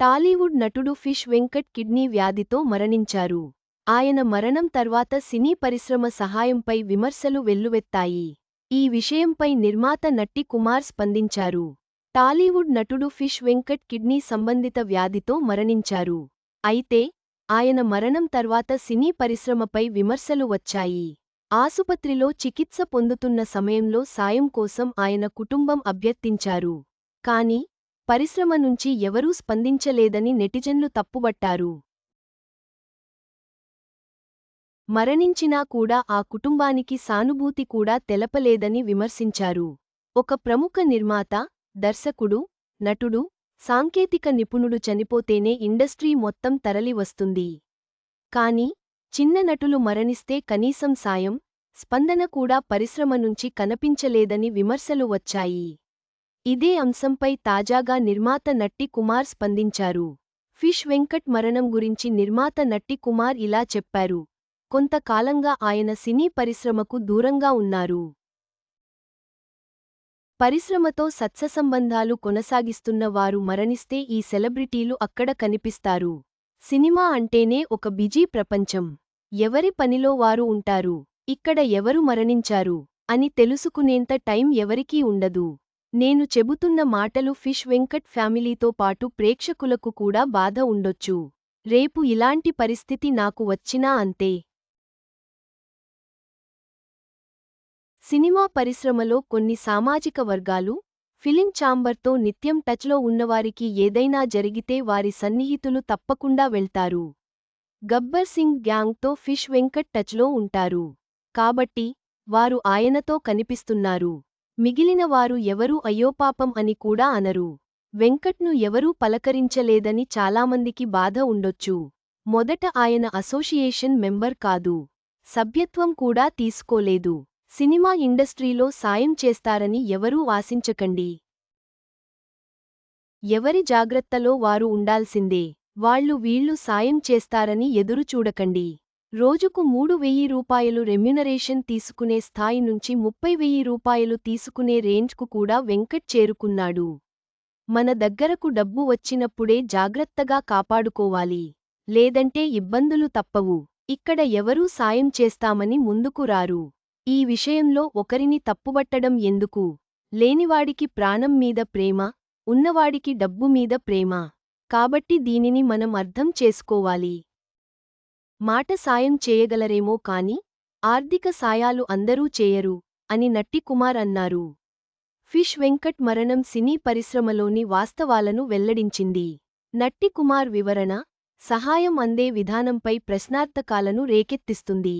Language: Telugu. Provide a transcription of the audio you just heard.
టాలీవుడ్ నటుడు ఫిష్ వెంకట్ కిడ్నీ వ్యాధితో మరణించారు. ఆయన మరణం తర్వాత సినీ పరిశ్రమ సహాయంపై విమర్శలు వెల్లువెత్తాయి. ఈ విషయంపై నిర్మాత నట్టి కుమార్ స్పందించారు. టాలీవుడ్ నటుడు ఫిష్ వెంకట్ కిడ్నీ సంబంధిత వ్యాధితో మరణించారు. అయితే ఆయన మరణం తర్వాత సినీ పరిశ్రమపై విమర్శలు వచ్చాయి. ఆసుపత్రిలో చికిత్స పొందుతున్న సమయంలో సాయం కోసం ఆయన కుటుంబం అభ్యర్థించారు. కాని పరిశ్రమ నుంచి ఎవరూ స్పందించలేదని నెటిజన్లు తప్పుబట్టారు. మరణించినా కూడా ఆ కుటుంబానికి సానుభూతి కూడా తెలపలేదని విమర్శించారు. ఒక ప్రముఖ నిర్మాత దర్శకుడు నటుడు సాంకేతిక నిపుణుడు చనిపోతేనే ఇండస్ట్రీ మొత్తం తరలివస్తుంది కాని చిన్న నటులు మరణిస్తే కనీసం సాయం స్పందన కూడా పరిశ్రమ నుంచి కనిపించలేదని విమర్శలు వచ్చాయి. ఇదే అంశంపై తాజాగా నిర్మాత నట్టి కుమార్ స్పందించారు. ఫిష్ వెంకట్ మరణం గురించి నిర్మాత నట్టి కుమార్ ఇలా చెప్పారు. కొంతకాలంగా ఆయన సినీ పరిశ్రమకు దూరంగా ఉన్నారు. పరిశ్రమతో సత్సంబంధాలు కొనసాగిస్తున్న వారు మరణిస్తే ఈ సెలబ్రిటీలు అక్కడ కనిపిస్తారు. సినిమా అంటేనే ఒక బిజీ ప్రపంచం. ఎవరి పనిలో వారు ఉంటారు? ఇక్కడ ఎవరు మరణించారు? అని తెలుసుకునేంత టైం ఎవరికీ ఉండదు. నేను చెబుతున్న మాటలు ఫిష్ వెంకట్ ఫ్యామిలీతో పాటు ప్రేక్షకులకు కూడా బాధ ఉండొచ్చు. రేపు ఇలాంటి పరిస్థితి నాకు వచ్చినా అంతే. సినిమా పరిశ్రమలో కొన్ని సామాజిక వర్గాలు ఫిలిం ఛాంబర్తో నిత్యం టచ్లో ఉన్నవారికి ఏదైనా జరిగితే వారి సన్నిహితులు తప్పకుండా వెళ్తారు. గబ్బర్ సింగ్ గ్యాంగ్తో ఫిష్ వెంకట్ టచ్లో ఉంటారు. కాబట్టి వారు ఆయనతో కనిపిస్తున్నారు. మిగిలిన వారు ఎవరూ అయ్యోపాపం అని కూడా అనరు. వెంకట్ను ఎవరూ పలకరించలేదని చాలామందికి బాధ ఉండొచ్చు. మొదట ఆయన అసోసియేషన్ మెంబర్ కాదు. సభ్యత్వం కూడా తీసుకోలేదు. సినిమా ఇండస్ట్రీలో సాయం చేస్తారని ఎవరూ ఆశించకండి. ఎవరి జాగ్రత్తలో వారు ఉండాల్సిందే. వాళ్ళు వీళ్ళు సాయం చేస్తారని ఎదురుచూడకండి. రోజుకు మూడు వెయ్యి రూపాయలు రెమ్యునరేషన్ తీసుకునే స్థాయి నుంచి ముప్పై వెయ్యి రూపాయలు తీసుకునే రేంజ్కు కూడా వెంకట్ చేరుకున్నాడు. మన దగ్గరకు డబ్బు వచ్చినప్పుడే జాగ్రత్తగా కాపాడుకోవాలి. లేదంటే ఇబ్బందులు తప్పవు. ఇక్కడ ఎవరూ సాయం చేస్తామని ముందుకు రారు. ఈ విషయంలో ఒకరిని తప్పుబట్టడం ఎందుకు? లేనివాడికి ప్రాణం మీద ప్రేమ ఉన్నవాడికి డబ్బు మీద ప్రేమ. కాబట్టి దీనిని మనం అర్థం చేసుకోవాలి. మాట సాయం చేయగలరేమో కాని ఆర్థిక సాయాలు అందరూ చేయరు అని నట్టి కుమార్ అన్నారు. ఫిష్ వెంకట్ మరణం సినీ పరిశ్రమలోని వాస్తవాలను వెల్లడించింది. నట్టి కుమార్ వివరణ సహాయం అందే విధానంపై ప్రశ్నార్థకాలను రేకెత్తిస్తుంది.